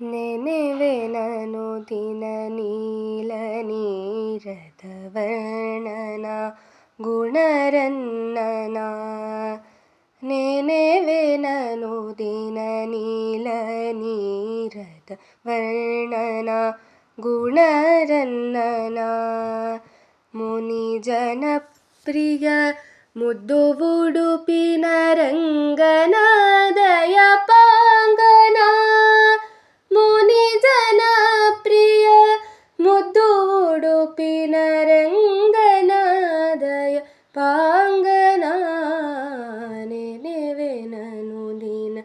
ನೆನೆವೆನನು ದಿನ ನೀಲ ನೀರದ ವರ್ಣನ ಗುಣರನ್ನನ ನೆನೆವೆನನು ದಿನ ನೀಲ ನೀರದ ವರ್ಣನ ಗುಣರನ್ನನ ಮುನಿ ಜನಪ್ರಿಯ ಮುದ್ದು ಉಡುಪಿನ ರಂಗನ ದಯಪಾಂಗನ मुनिधनप्रियमुद्दुडुपि नरङ्गनादय पाङ्गना नेन वेनूलीन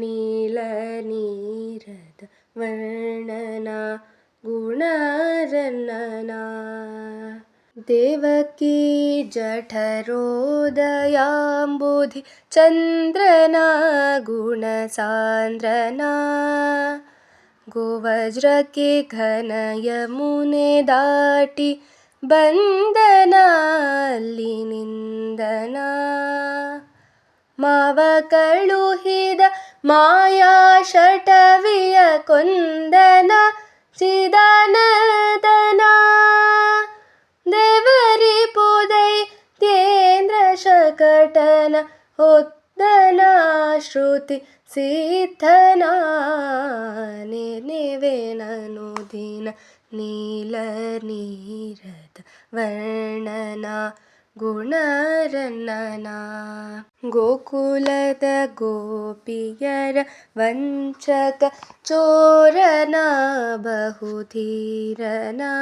नीलनीरदवर्णना गुणर्नना देवकी जठरोदयाम्बुधि चन्द्रना गुणसान्द्रना। ಚಂದ್ರನ ಗುಣಸಾಂದ್ರನ ಗೋವಜ್ರಕ್ಕೆ ಘನ ಯಮುನೆ ದಾಟಿ ಬಂದನ ಅಲ್ಲಿ ನಿಂದನ ಮಾವ ಕಳುಹಿದ ಮಾಯಾ ಶಟವಿಯ ಕೊಂದನ ಚಿದಾನದನ ದೇವರಿ ಪುದೈ ತೇಂದ್ರ ಶಕಟನ ಹೊದ್ದನ श्रुतिसिद्धना नेनुदिन नीलनीरद वर्णना गुणर्नना। गोकुलद गोपीयर वञ्चतचोरना बहुधीरना।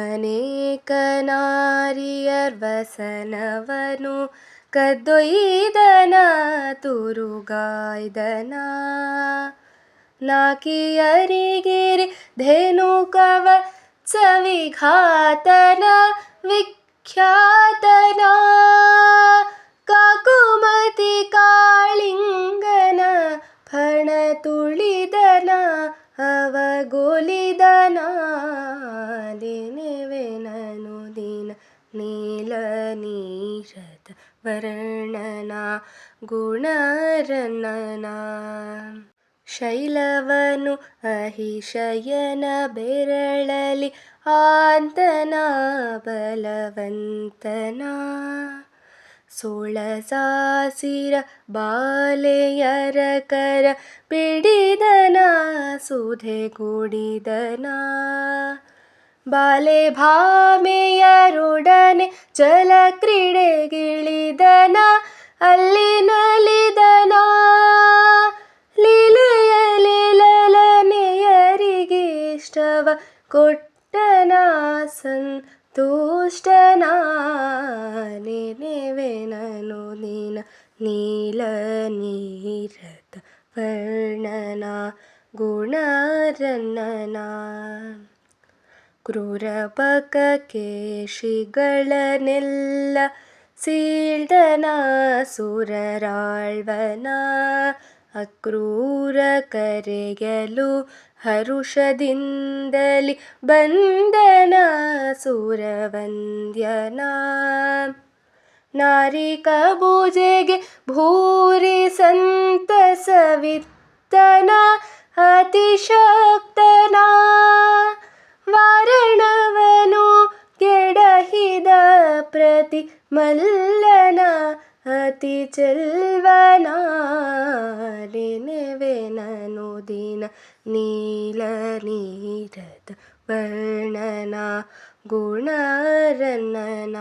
ಅನೇಕ ನಾರಿಯರ್ ವಸನವನು ಕದ್ದೊಯ್ದನ ತುರುಗಾಯ್ದನ ನಾಕಿಯರಿಗಿರಿ ಧೇನುಕವ ಸವಿಘಾತನ ವಿಖ್ಯಾತನ ಕಾಕುಮತಿ ಕಾಳಿಂಗನ ವರ್ಣನ ಗುಣರನನ. ಶೈಲವನು ಅಹಿಶಯನ ಬೆರಳಲಿ ಆಂತನ ಬಲವಂತನ. ಸೋಳಸಾಸಿರ ಬಾಲೆಯರ ಕರ ಪಿಡಿದನ ಸುಧೆಗುಡಿದನ. ಬಾಲೆ ಭಾಮೆಯರೊಡನೆ ಜಲ ಕ್ರೀಡೆಗಿಳಿದನ ಅಲ್ಲಿ ನಲಿದನ ಲೀಲೆಯಲಿ ಲಲನೆಯರಿಗೆ ಇಷ್ಟವ ಕೊಟ್ಟನ ಸಂತುಷ್ಟನ ನೆನೆವೆನನು ದಿನ ನೀಲ ನೀರದ ವರ್ಣನ ಗುಣರನ್ನನ ക്രൂരപകേഷികളനെല്ല ಸೀಳ್ದನಾಸುರರಾಳ್ವನ ಅಕ್ರೂರ ಕರೆಯಲು ಹರುಷದಿಂದಲಿ ಬಂದನ ಸುರವಂದ್ಯನ. ನಾರಿಕ ಪೂಜೆಗೆ ಭೂರಿ ಸಂತಸವಿತ್ತನ ಅತಿಶಕ್ತನಾ. ಪ್ರತಿ ಮಲ್ಲನ ಅತಿ ಚೆಲ್ವನ ನೆನೆವೆನನು ದಿನ ನೀಲ ನೀರದ ವರ್ಣನ ಗುಣರನ್ನನ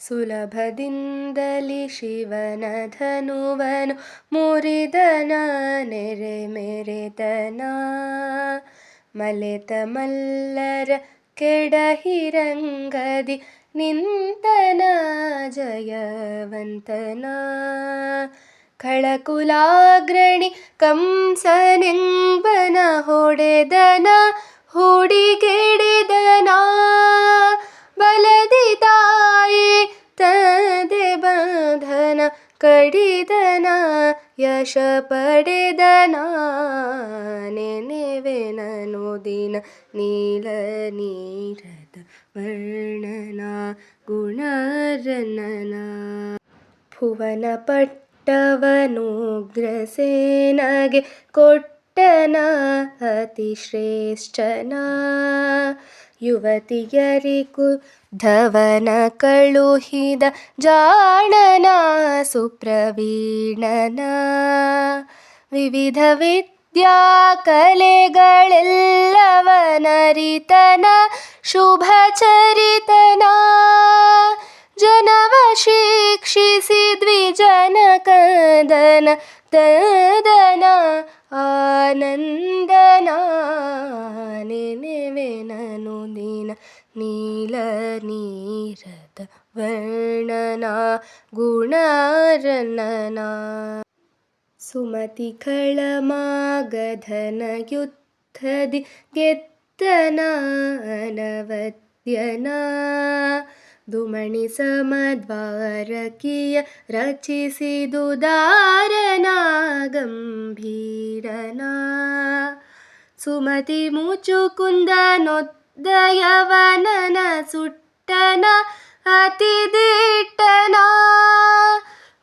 ಸುಲಭದಿಂದಲಿ ಶಿವನ ಧನುವನು ಮುರಿದನ ನೆರೆ ಮೆರೆದನ ಮಲೆತ ಮಲ್ಲರ ಕೆಡಹಿರಂಗದಿ ನಿಂತನ ಜಯವಂತನ ಖಳಕುಲಾಗ್ರಣಿ ಕಂಸನೆಂಬನ ಹೊಡೆದನ ಹುಡಿಗೆಡೆದನ ಬಲದಿ ತಾಯಿ ತದೆ ಬಂಧನ ಕಡಿದನ ಯಶ ಪಡೆದನ ನೆನೆವೆನನು ದಿನ ನೀಲ ನೀರದ ವರ್ಣನ ಗುಣರನ್ನನ ಭುವನ ಪಟ್ಟವನುಗ್ರಸೇನಗೆ ಕೊಟ್ಟ ಶ್ರೇಷ್ಠನ ಅತಿ ಶ್ರೇಷ್ಠನ ಯುವತಿಯರಿಗೂ ಧವನ ಕಳುಹಿದ ಜಾಣನ ಸುಪ್ರವೀಣನ ವಿವಿಧ ವಿದ್ಯಾ ಕಲೆಗಳೆಲ್ಲವನರಿತನ ಶುಭ ಚರಿತನ ಜನವ ಶಿಕ್ಷಿಸಿ ದ್ವಿಜನ ಕದನ ತದನ ಆನಂದನ ನೆನೆವೆನನು ದಿನ ನೀಲ ನೀರದ ವರ್ಣನ ಗುಣರನನ ಸುಮತಿಗಳ ಮಾಗಧನ ಯುದ್ಧದಿ ಗೆದ್ದನ ಅನವದ್ಯನ ದುಮಣಿ ಸಮದ್ವಾರಕಿಯ ರಚಿಸಿದುದಾರನ ಗಂಭೀರನ ಸುಮತಿ ಮುಚುಕುಂದನೊದ್ದಯವನನ ಸುಟ್ಟನ ಅತಿದಿಟ್ಟನ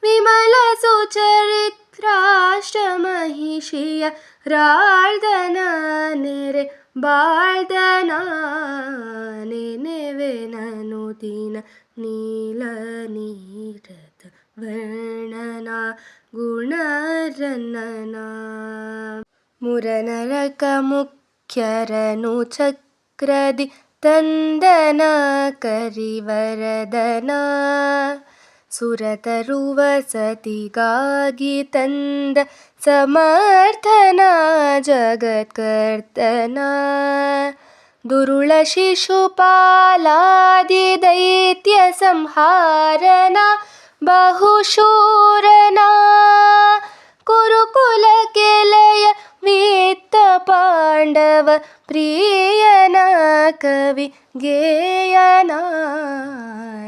ವಿಮಲ ಸುಚರಿತ್ರಾಷ್ಟ ಮಹಿಷಿಯ ರಾಳ್ದನ ನೆರೆ ಬಾಳ್ದನ ನೆನೆವೆನನು ದಿನ ನೀಲ ನೀರದ ವರ್ಣನ ಗುಣರನ್ನನ ಮುರನರಕ ಮುಖ್ಯರನು ಚಕ್ರದಿ ತಂದನ ಕರಿವರದನ सुरतरु तन्द समर्थना जगत्कर्तना। दुर्लशिशुपालादिदैत्यसंहारणा बहुशूरना। ಶಿಶುಪಾಲಾದಿ ದೈತ್ಯ ಸಂಹಾರನ ಬಹುಶೂರನ ಕುರುಕುಲ ಕೆಲೆಯ ವಿತ್ತ ಪಾಂಡವ ಪ್ರಿಯನ ಕವಿ ಗೇಯನ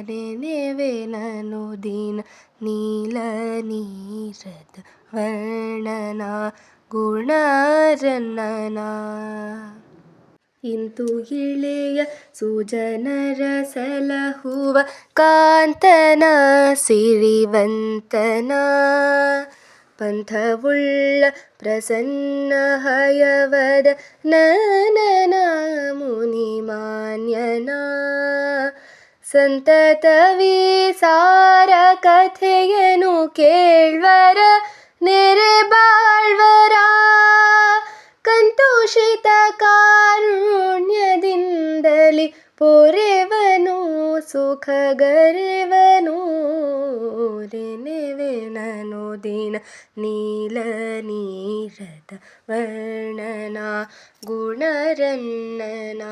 ನೆನೆವೆನನು ದಿನ ನೀಲ ನೀರದ ವರ್ಣನ ಗುಣರನ್ನನ ಇಂತು ಇಳೆಯ ಸುಜನರ ಸಲಹುವ ಕಾಂತನ ಸಿರಿವಂತನ ಪಂಥವುಳ್ಳ ಪ್ರಸನ್ನ ಹಯವದ ನನ ಮುನಿ ಮಾನ್ಯನ. ಸಂತತವಿ ಸಾರ ಕಥೆಯನು ಕೇಳ್ವರ, ನೆರೆ ಬಾಳ್ವರ. ಕಂತೋಷಿತ ಕಾರುಣ್ಯದಿಂದಲಿ ಪೊರೆವನು, ಸುಖಗರೆವನು. നീലനീരത വർണന ഗുണരണ്ണന.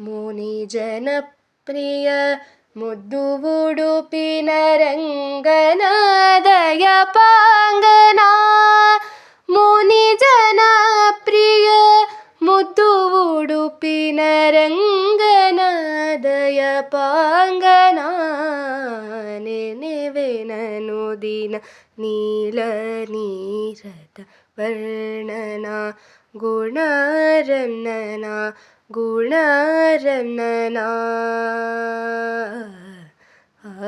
മുനിജനപ്രിയ മുദ്ദുവുടുപ്പിനരംഗനാദയ പാങ്കന മുനിജനപ്രിയ മുദ്ദുവുടുപ്പിനരംഗനാദയ പാങ്ക ರಂಗನ ದಯ ಪಾಂಗನ ಮುನಿ ಜನಪ್ರಿಯ ಮುದ್ದು ಉಡುಪಿನ ರಂಗನ ದಯ ಪಾಂಗನ ನೆನೆವೆನನು ದಿನ ನೀಲ ನೀರದ ವರ್ಣನ ಗುಣರನ್ನನ ಗುಣರನ್ನನ ಆ